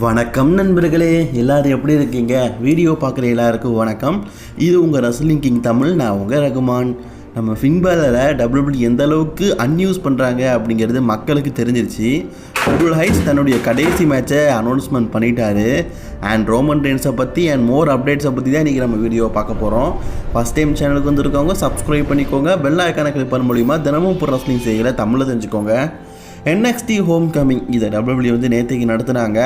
வணக்கம் நண்பர்களே எல்லாரும் எப்படி இருக்கீங்க? வீடியோ பார்க்குற எல்லாருக்கும் வணக்கம். இது உங்கள் ரசலிங் கிங் தமிழ் நான் உங்கள் ரகுமான். நம்ம ஃபின்பாலில் டபிள்யூபிள்யூ எந்த அளவுக்கு அன்யூஸ் பண்ணுறாங்க அப்படிங்கிறது மக்களுக்கு தெரிஞ்சிருச்சு. டபுள் ஹைட்ஸ் தன்னுடைய கடைசி மேட்சை அனௌன்ஸ்மெண்ட் பண்ணிட்டாரு. அண்ட் ரோமன் ரெயின்ஸை பற்றி அண்ட் மோர் அப்டேட்ஸை பற்றி தான் இன்றைக்கி நம்ம வீடியோ பார்க்க போகிறோம் ஃபஸ்ட் டைம் சேனலுக்கு வந்திருக்கவங்க சப்ஸ்கிரைப் பண்ணிக்கோங்க. பெல் ஐக்கான கிளிக் பண்ண மூலிமா தினமும் ரஸ்லிங் செய்கிற தமிழில் தெரிஞ்சுக்கோங்க. என்எக்ஸ்டி ஹோம் கமிங் இதை டபிள்யூபிள்யூ வந்து நேற்றுக்கு நடத்துனாங்க.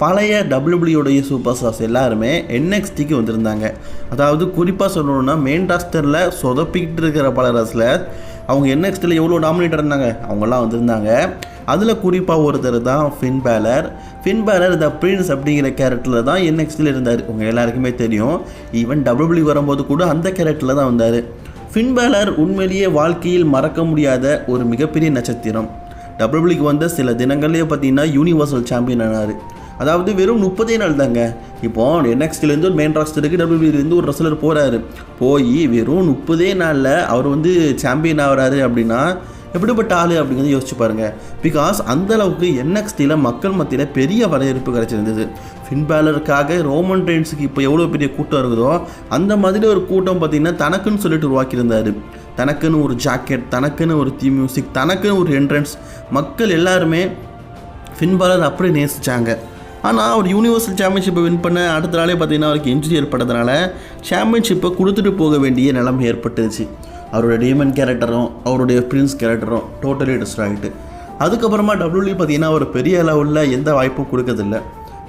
பழைய டபிள்யூபிள்யூடைய சூப்பர் ஸ்டார்ஸ் எல்லாருமே என்எக்ஸ்டிக்கு வந்திருந்தாங்க. அதாவது குறிப்பாக சொல்லணும்னா மெயின் ராஸ்டரில் சொதப்பிக்கிட்டு இருக்கிற பல ரஸ்லர் அவங்க என்எக்ஸ்டியில் எவ்வளோ டாமினேட் இருந்தாங்க? அவங்கெல்லாம் வந்திருந்தாங்க. அதில் குறிப்பாக ஒருத்தர் தான் Finn Balor Finn Balor the Prince அப்படிங்கிற கேரக்டரில் தான் என்எக்ஸ்டியில் இருந்தார். உங்கள் எல்லாருக்குமே தெரியும். ஈவன் டபிள்யூபிள்யூ வரும்போது கூட அந்த கேரக்டரில் தான் வந்தார். ஃபின் பேலர் உண்மையிலேயே வாழ்க்கையில் மறக்க முடியாத ஒரு மிகப்பெரிய நட்சத்திரம். டபிள்யூபிள்யூக்கு வந்த சில தினங்கள்லேயே பார்த்தீங்கன்னா யூனிவர்சல் சாம்பியன் ஆனார். அதாவது வெறும் முப்பதே நாள் தாங்க. இப்போ என்எக்ஸ்டிலேருந்து ஒரு மெயின் ராஸ்டருக்கு டபிள்யூபிள்யூலேருந்து ஒரு ரெஸ்லர் போகிறாரு போய் வெறும் முப்பதே நாளில் அவர் வந்து சாம்பியன் ஆகிறாரு அப்படின்னா எப்படிப்பட்ட ஆள் அப்படிங்கிறத யோசிச்சு பாருங்க. பிகாஸ் அந்தளவுக்கு என்எக்ஸ்டியில் மக்கள் மத்தியில் பெரிய வரவேற்பு கிடச்சிருந்தது. ஃபின்பேலருக்காக ரோமன் ட்ரெயின்ஸுக்கு இப்போ எவ்வளோ பெரிய கூட்டம் இருக்குதோ அந்த மாதிரி ஒரு கூட்டம் பார்த்திங்கன்னா தனக்குன்னு சொல்லிட்டு உருவாக்கியிருந்தார். தனக்குன்னு ஒரு ஜாக்கெட் தனக்குன்னு ஒரு தீ மியூசிக் தனக்குன்னு ஒரு என்ட்ரன்ஸ் மக்கள் எல்லாருமே ஃபின்பாலர் அப்படி நேசித்தாங்க ஆனால் அவர் யூனிவர்சல் சாம்பியன்ஷிப்பை வின் பண்ண அடுத்த நாளே பார்த்தீங்கன்னா அவருக்கு இன்ஜுரி ஏற்பட்டதுனால சாம்பியன்ஷிப்பை கொடுத்துட்டு போக வேண்டிய நிலைமை ஏற்பட்டுச்சு. அவருடைய டீமன் கேரக்டரும் அவருடைய பிரின்ஸ் கேரக்டரும் டோட்டலி டிஸ்ட்ராயிட்டு அதுக்கப்புறமா டபிள்யூலி பார்த்தீங்கன்னா ஒரு பெரிய லெவலில் எந்த வாய்ப்பும் கொடுக்கறதில்ல.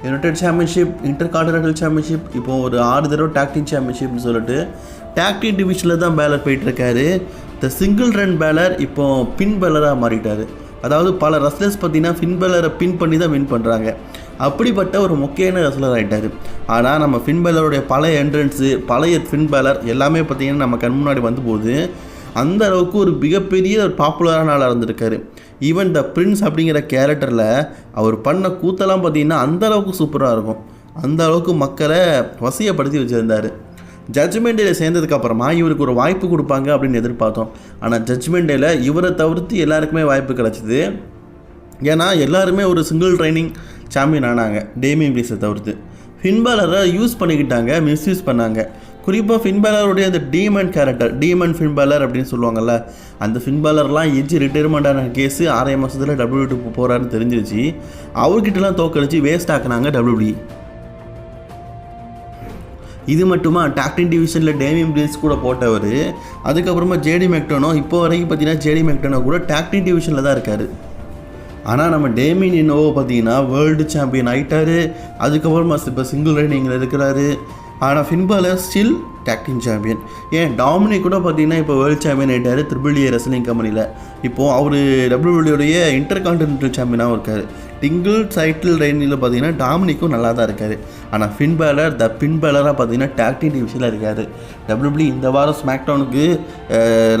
United championship intercontinental championship இப்போ ஒரு ஆறு தடவை டாக்டிங் சாம்பியன்ஷிப்னு சொல்லிட்டு டாக்டிங் டிவிஷனில் தான் பேலர் போயிட்டுருக்காரு. த சிங்கிள் ரன் பேலர் இப்போ பின் பேலராக மாறிட்டார். அதாவது பல ரஸ்லர்ஸ் பார்த்தீங்கன்னா ஃபின் பேலரை பின் பண்ணி தான் வின் பண்ணுறாங்க அப்படிப்பட்ட ஒரு முக்கியமான ரஸ்லர் ஆகிட்டார் ஆனால் நம்ம ஃபின் பேலருடைய பழைய என்ட்ரன்ஸு பழைய ஃபின் பேலர் எல்லாமே பார்த்தீங்கன்னா நம்ம கண் முன்னாடி வந்து போகுது அந்த அளவுக்கு ஒரு மிகப்பெரிய ஒரு பாப்புலரான ஆளாக இருந்திருக்காரு. ஈவன் த பிரின்ஸ் அப்படிங்கிற கேரக்டரில் அவர் பண்ண கூத்தெல்லாம் பார்த்தீங்கன்னா அந்தளவுக்கு சூப்பராக இருக்கும். அந்த அளவுக்கு மக்களை வசியப்படுத்தி வச்சுருந்தார். ஜட்ஜ்மெண்ட் டேல சேர்ந்ததுக்கப்புறமா இவருக்கு ஒரு வாய்ப்பு கொடுப்பாங்க அப்படின்னு எதிர்பார்த்தோம். ஆனால் ஜட்ஜ்மெண்ட் டேல இவரை தவிர்த்து எல்லாருக்குமே வாய்ப்பு கிடச்சிது. ஏன்னா எல்லாருமே ஒரு சிங்கிள் ட்ரைனிங் சாம்பியன் ஆனாங்க. டேமியன் பிரீஸை தவிர்த்து. ஃபின்பாலரை யூஸ் பண்ணிக்கிட்டாங்க மிஸ்யூஸ் பண்ணாங்க. குறிப்பாக ஃபின்பேலருடைய அந்த டீமன் கேரக்டர் டீமன் ஃபின்பேலர் அப்படின்னு சொல்லுவாங்கல்ல அந்த ஃபின்பேலர்லாம் எஜ்ஜி ரிட்டைர்மெண்ட் ஆன கேஸு ஆறே மாதத்தில் டபிள்யூ போகிறாருன்னு தெரிஞ்சிருச்சு. அவர்கிட்டலாம் தோக்கடிச்சு வேஸ்ட் ஆக்குனாங்க டபிள்யூடி இது மட்டுமா டாக்டின் டிவிஷனில் டேமியம் பிரில்ஸ் கூட போட்டவர் அதுக்கப்புறமா ஜேடி மெக்டனோ இப்போ வரைக்கும் பார்த்தீங்கன்னா ஜேடி மெக்டனோ கூட டாக்டின் டிவிஷனில் தான் இருக்கார். ஆனால் நம்ம டேமின் இன்னோவோ பார்த்தீங்கன்னா வேர்ல்டு சாம்பியன் ஆகிட்டார் அதுக்கப்புறமா இப்போ சிங்கிள் ரைனிங்கில் இருக்கிறாரு. ஆனால் Finn Balor still tag team champion ஏன் டாமினிக் கூட பார்த்தீங்கன்னா இப்போ வேர்ல்டு சாம்பியன் ஆகிட்டார் த்ரிபிள் ஏ ரெஸ்லிங் கம்பெனியில் இப்போது அவர் டபிள்யூடைய இன்டர் கான்டினென்டல் சாம்பியனாகவும் இருக்கார். டிங்கிள் சைட்டில் ரெயினில் பார்த்தீங்கன்னா டாமினிக்கும் நல்லா தான் இருக்கார். ஆனால் ஃபின் பேலர் த பின் பேலராக பார்த்தீங்கன்னா டாக்டிங் டிவிஷனில் இருக்காது டபிள்யூபிள்யூ இந்த வாரம் ஸ்மாக்டவுனுக்கு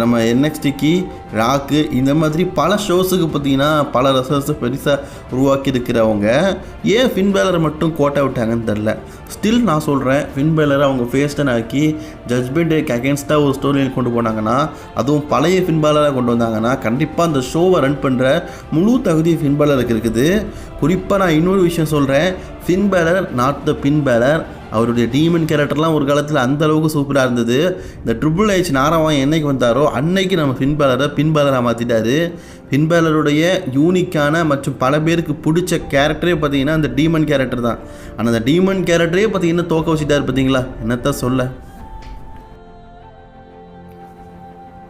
நம்ம என்எக்ஸ்டிக்கு ராக்கு இந்த மாதிரி பல ஷோஸுக்கு பார்த்தீங்கன்னா பல ரசர்ஸ் பெருசாக உருவாக்கி இருக்கிறவங்க ஏன் ஃபின் பேலரை மட்டும் கோட்டை விட்டாங்கன்னு தெரில ஸ்டில் நான் சொல்கிறேன் ஃபின் பேலரை அவங்க ஃபேஸ்டன் ஆக்கி ஜட்ஜ்மெண்ட் டேக்கு அகேன்ஸ்டாக ஒரு ஸ்டோரியில் கொண்டு போனாங்கன்னா அதுவும் பழைய ஃபின்பாலராக கொண்டு வந்தாங்கன்னா கண்டிப்பாக அந்த ஷோவை ரன் பண்ணுற முழு தகுதி ஃபின்பாலருக்கு இருக்குது. குறிப்பாக நான் இன்னொரு விஷயம் சொல்கிறேன் Finn Balor not the Finn Balor அவருடைய டீமன் கேரக்டர்லாம் ஒரு காலத்தில் அந்த அளவுக்கு சூப்பராக இருந்தது. இந்த ட்ரிபிள் ஹெச் நாராவன் என்னைக்கு வந்தாரோ அன்னைக்கு நம்ம ஃபின் பேலரை மாற்றிட்டாரு ஃபின்பேலருடைய யூனிக்கான மற்றும் பல பேருக்கு பிடிச்ச கேரக்டரே பார்த்தீங்கன்னா அந்த டீமன் கேரக்டர் தான். ஆனால் அந்த டீமன் கேரக்டரே பார்த்தீங்கன்னா தோக்க வச்சுட்டாரு பார்த்தீங்களா? என்னத்தான் சொல்ல?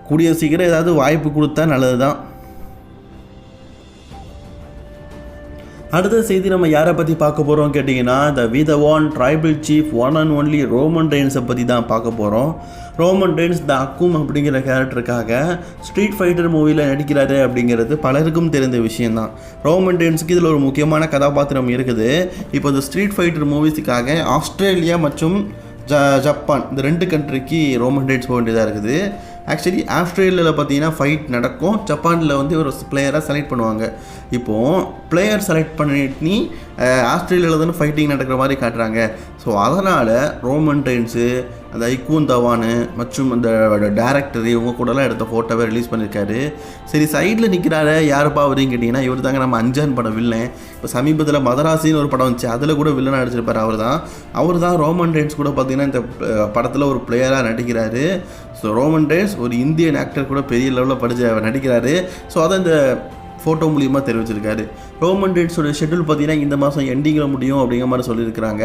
கூடிய சீக்கிரம் ஏதாவது வாய்ப்பு கொடுத்தா நல்லது தான் அடுத்த செய்தி நம்ம யாரை பற்றி பார்க்க போகிறோம் கேட்டிங்கன்னா the விதவான் tribal chief one and only Roman ரெயின்ஸை பற்றி தான் பார்க்க போகிறோம் ரோமன் ரெயின்ஸ் த அக்கும் அப்படிங்கிற கேரக்டருக்காக ஸ்ட்ரீட் ஃபைட்டர் மூவியில் நடிக்கிறாரு அப்படிங்கிறது பலருக்கும் தெரிந்த விஷயந்தான் ரோமன் ரெயின்ஸுக்கு இதில் ஒரு முக்கியமான கதாபாத்திரம் இருக்குது. இப்போ இந்த ஸ்ட்ரீட் ஃபைட்டர் மூவிஸுக்காக ஆஸ்திரேலியா மற்றும் ஜ ஜப்பான். இந்த ரெண்டு கண்ட்ரிக்கு ரோமன் ரைட்ஸ் போக வேண்டியதாக இருக்குது. ஆக்சுவலி ஆஸ்திரேலியாவில் பார்த்தீங்கன்னா ஃபைட் நடக்கும். ஜப்பானில் வந்து ஒரு பிளேயராக செலக்ட் பண்ணுவாங்க. இப்போது பிளேயர் செலக்ட் பண்ணி ஆஸ்திரேலியாவில் தானே ஃபைட்டிங் நடக்கிற மாதிரி காட்டுறாங்க. ஸோ அதனால் ரோமன் ரைன்ஸு அந்த ஐக்கூன் தவானு மற்றும் அந்த டேரக்டர் இவங்க கூடலாம் எடுத்த ஃபோட்டோவை ரிலீஸ் பண்ணியிருக்காரு சரி சைடில் நிற்கிறாரு யாருப்பா அவரையும் கேட்டிங்கன்னா இவர் தாங்க நம்ம அஞ்சான் படம் வில்லன் இப்போ சமீபத்தில் மதராசின்னு ஒரு படம் வந்துச்சு. அதில் கூட வில்லனாக நடிச்சிருப்பார் அவர் தான் அவர் தான் ரோமன் ரெயின்ஸ் கூட பார்த்தீங்கன்னா இந்த படத்தில் ஒரு பிளேயராக நடிக்கிறாரு. ஸோ ரோமன் ரெயின்ஸ் ஒரு இந்தியன் ஆக்டர் கூட பெரிய லெவலில் படித்த நடிக்கிறாரு. ஸோ அதை இந்த ஃபோட்டோ மூலியமாக தெரிவிச்சிருக்காரு. ரோமன் ரெயின்ஸோட ஷெட்யூல் பார்த்தீங்கன்னா இந்த மாதம் எண்டிங்கில் முடியும் அப்படிங்கிற மாதிரி சொல்லியிருக்கிறாங்க.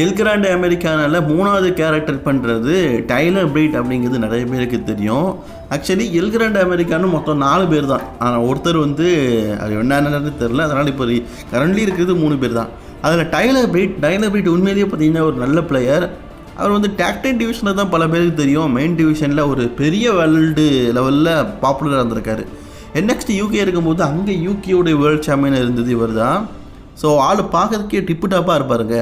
எல்கிராண்ட் அமெரிக்கானால மூணாவது கேரக்டர் பண்ணுறது டைலர் பிரீட் அப்படிங்கிறது நிறைய பேருக்கு தெரியும். ஆக்சுவலி எல்கிராண்ட் அமெரிக்கான்னு மொத்தம் நாலு பேர் தான் ஆனால் ஒருத்தர் வந்து அது என்னன்னு தெரில அதனால் இப்போ கரண்ட்லி இருக்கிறது மூணு பேர் தான் அதில் டைலர் பிரீட் டைலர் பிரீட் உண்மையிலேயே பார்த்தீங்கன்னா ஒரு நல்ல பிளேயர் அவர் வந்து டாக்டைன் டிவிஷனில் தான் பல பேருக்கு தெரியும். மெயின் டிவிஷனில் ஒரு பெரிய வேர்ல்டு லெவலில் பாப்புலராக இருந்திருக்காரு. நெக்ஸ்ட் யூகே இருக்கும்போது அங்கே யூகேவுடைய வேர்ல்டு சாம்பியன் இருந்தது இவர் தான் ஸோ ஆள் பார்க்கறதுக்கே டிப்பு டாப்பாக இருப்பாருங்க.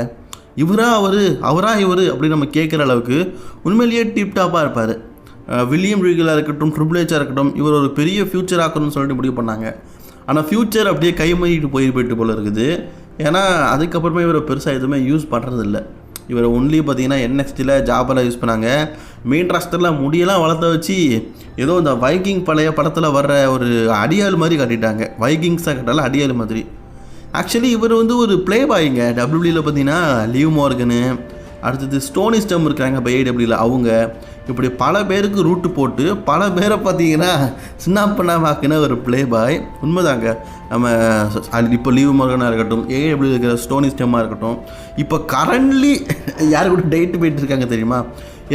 இவரா அவர்? அவரா இவர்? அப்படின்னு நம்ம கேட்குற அளவுக்கு உண்மையிலேயே டிப் டாப்பாக இருப்பார். வில்லியம் ரீகலாக இருக்கட்டும் ட்ரிபிள்ஹெச்சாக இருக்கட்டும் இவர் ஒரு பெரிய ஃப்யூச்சர் ஆக்கணும்னு சொல்லிட்டு முடிவு பண்ணாங்க. ஆனால் ஃப்யூச்சர் அப்படியே கைமறிட்டு போய் போயிட்டு போல இருக்குது. ஏன்னா அதுக்கப்புறமே இவரை பெருசாக எதுவுமே யூஸ் பண்ணுறதில்ல இவரை ஒன்லி பார்த்தீங்கன்னா என்எக்ஸ்டியில் ஜாபெல்லாம் யூஸ் பண்ணாங்க. மெயின் ராஸ்டரில் முடியெல்லாம் வளர்த்த வச்சு ஏதோ இந்த வைக்கிங் பழைய படத்தில் வர்ற ஒரு அடியாள் மாதிரி கட்டிட்டாங்க. வைக்கிங்ஸாக கட்டால அடியாள் மாதிரி. ஆக்சுவலி இவர் வந்து ஒரு ப்ளே பாய்ங்க டபிள்யூபியில் பார்த்தீங்கன்னா லீவ் மார்கனு அடுத்தது ஸ்டோனி ஸ்டம் இருக்கிறாங்க இப்போ ஏடபிள்யூவில் அவங்க. இப்படி பல பேருக்கு ரூட்டு போட்டு பல பேரை பார்த்தீங்கன்னா சின்னாப்பண்ணாமாக்குன ஒரு ப்ளே பாய் உண்மைதாங்க. நம்ம இப்போ லீவ் மார்கனாக இருக்கட்டும் ஏடபிள்யூ இருக்கிற ஸ்டோனி ஸ்டெம்மாக இருக்கட்டும் இப்போ கரண்ட்லி யார் கூட டேட் போயிட்டு இருக்காங்க தெரியுமா?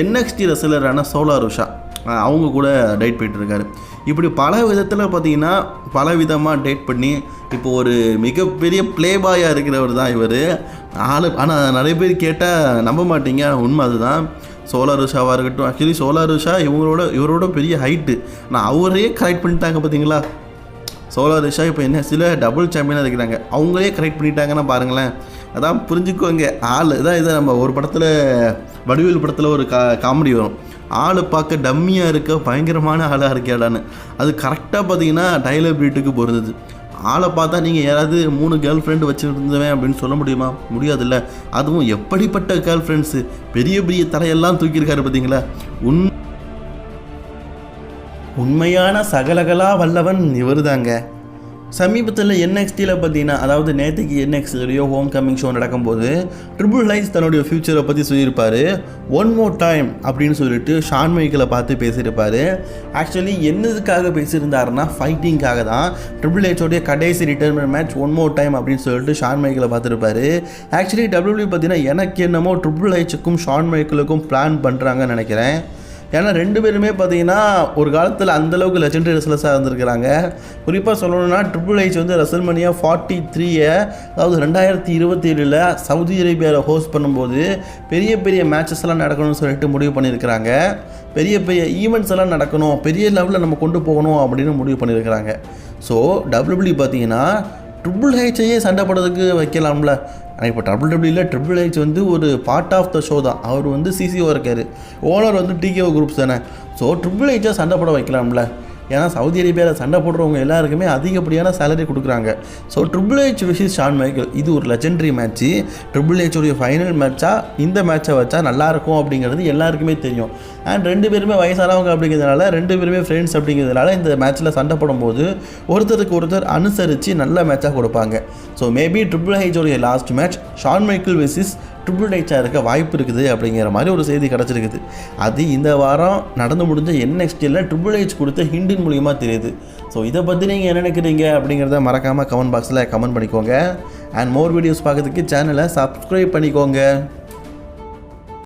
என்எக்ஸ்டி ரெசலரான சோலார் உஷா அவங்க கூட டேட் போயிட்டு இருக்காரு. இப்படி பல விதத்தில் பார்த்தீங்கன்னா பல விதமாக டேட் பண்ணி இப்போ ஒரு மிகப்பெரிய ப்ளே பாயாக இருக்கிறவர் தான் இவர். ஆளு ஆனால் நிறைய பேர் கேட்டால் நம்ப மாட்டீங்க. உண்மை அதுதான். சோலார் உஷாவாக இருக்கட்டும். ஆக்சுவலி சோலார் உஷா இவங்களோட இவரோட பெரிய ஹைட்டு நான் அவரே கரெக்ட் பண்ணிட்டாங்க பார்த்தீங்களா சோலார் ரிஷா இப்போ என்ன சில டபுள் சாம்பியனாக இருக்கிறாங்க. அவங்களே கரெக்ட் பண்ணிட்டாங்கன்னா பாருங்களேன். அதான் புரிஞ்சுக்குவாங்க ஆள் இதான் இதை நம்ம ஒரு படத்தில் வடிவேல் படத்தில் ஒரு கா காமெடி வரும். ஆள் பார்க்க டம்மியாக இருக்க பயங்கரமான ஆளாக இருக்கேடான்னு அது கரெக்டாக பார்த்தீங்கன்னா டைலர் பீட்டுக்கு பொருந்தது. ஆளை பார்த்தா நீங்கள் யாராவது மூணு கேர்ள் ஃப்ரெண்டு வச்சுருந்தவன் அப்படின்னு சொல்ல முடியுமா? முடியாதுல்ல. அதுவும் எப்படிப்பட்ட கேர்ள் ஃப்ரெண்ட்ஸு பெரிய பெரிய தலையெல்லாம் தூக்கியிருக்காரு பார்த்தீங்களா உன் உண்மையான சகலகலா வல்லவன் இவர் தாங்க சமீபத்தில் என்எக்ஸ்டியில் பார்த்தீங்கன்னா அதாவது நேற்றுக்கு என்எக்ஸ்டிலையோ ஹோம் கமிங் ஷோ நடக்கும்போது ட்ரிபிள் லைன்ஸ் தன்னுடைய ஃப்யூச்சரை பற்றி சொல்லியிருப்பார். ஒன் மோர் டைம் அப்படின்னு சொல்லிட்டு ஷான் மைக்கிளை பார்த்து பேசியிருப்பார். ஆக்சுவலி என்னதுக்காக பேசியிருந்தாருன்னா ஃபைட்டிங்காக தான் ட்ரிபிள் ஹெச்சோடைய கடைசி retirement match one more time அப்படின்னு சொல்லிட்டு ஷான் மைக்கிளை பார்த்துருப்பாரு. ஆக்சுவலி டபிள்யூ பார்த்தீங்கன்னா எனக்கு என்னமோ ட்ரிபிள் ஹெச்சுக்கும் ஷான் மைக்கிளுக்கும் பிளான் பண்ணுறாங்கன்னு நினைக்கிறேன். ஏன்னா ரெண்டு பேருமே பார்த்தீங்கன்னா ஒரு காலத்தில் அந்தளவுக்கு லெஜெண்டரி ரெஸ்லர்ஸாக இருந்திருக்கிறாங்க. குறிப்பாக சொல்லணும்னா ட்ரிபிள் ஹெச் வந்து ரெசல்மனியா ஃபார்ட்டி த்ரீயை அதாவது ரெண்டாயிரத்தி இருபத்தி ஏழில் சவுதி அரேபியாவில் ஹோஸ்ட் பண்ணும்போது பெரிய பெரிய மேட்சஸ் எல்லாம் நடக்கணும்னு சொல்லிட்டு முடிவு பண்ணியிருக்கிறாங்க. பெரிய பெரிய ஈவெண்ட்ஸ் எல்லாம் நடக்கணும் பெரிய லெவலில் நம்ம கொண்டு போகணும் அப்படின்னு முடிவு பண்ணியிருக்கிறாங்க. ஸோ டபிள்யூபிள்யூ பார்த்தீங்கன்னா ட்ரிபிள் ஹெச்ஐயே சண்டை போடுறதுக்கு வைக்கலாம்ல. ஆனால் இப்போ டபுள் டபிள்யூவில் ட்ரிபிள் ஹெச் வந்து ஒரு பார்ட் ஆஃப் த ஷோ தான். அவர் வந்து சிசிஓ இருக்கார். ஓனர் வந்து டிகேஓ குரூப்ஸ் தானே. ஸோ ட்ரிபிள் ஹெச்சாக சண்டை போட வைக்கலாம்ல. ஏன்னா சவுதி அரேபியாவில் சண்டை போடுறவங்க எல்லாருக்குமே அதிகப்படியான சேலரி கொடுக்குறாங்க. So triple H versus Shawn Michael இது ஒரு லெஜெண்டரி மேட்ச்சு ட்ரிபிள் ஹெச்சோடைய ஃபைனல் மேட்ச்சாக இந்த மேட்ச்சை வச்சா நல்லாயிருக்கும் அப்படிங்கிறது எல்லாருக்குமே தெரியும். அண்ட் ரெண்டு பேருமே வயசானவங்க அப்படிங்கிறதுனால ரெண்டு பேருமே ஃப்ரெண்ட்ஸ் அப்படிங்கிறதுனால இந்த மேட்ச்சில் சண்டை போடும்போது ஒருத்தருக்கு ஒருத்தர் அனுசரித்து நல்ல மேட்சாக கொடுப்பாங்க. So maybe triple ஹெச்சோடைய last match Shawn Michael versus triple ஹெச்சாக இருக்க வாய்ப்பு இருக்குது அப்படிங்கிற மாதிரி ஒரு செய்தி கிடச்சிருக்குது. அது இந்த வாரம் நடந்து முடிஞ்ச என்எக்ஸ்டியில் ட்ரிபிள் ஹெச் கொடுத்த ஹிண்டின் மூலியமாக தெரியுது. ஸோ இதை பற்றி நீங்கள் என்ன நினைக்கிறீங்க அப்படிங்கிறத மறக்காமல் கமெண்ட் பாக்ஸில் கமெண்ட் பண்ணிக்கோங்க. அண்ட் மோர் வீடியோஸ் பார்க்கறதுக்கு சேனலை சப்ஸ்கிரைப் பண்ணிக்கோங்க.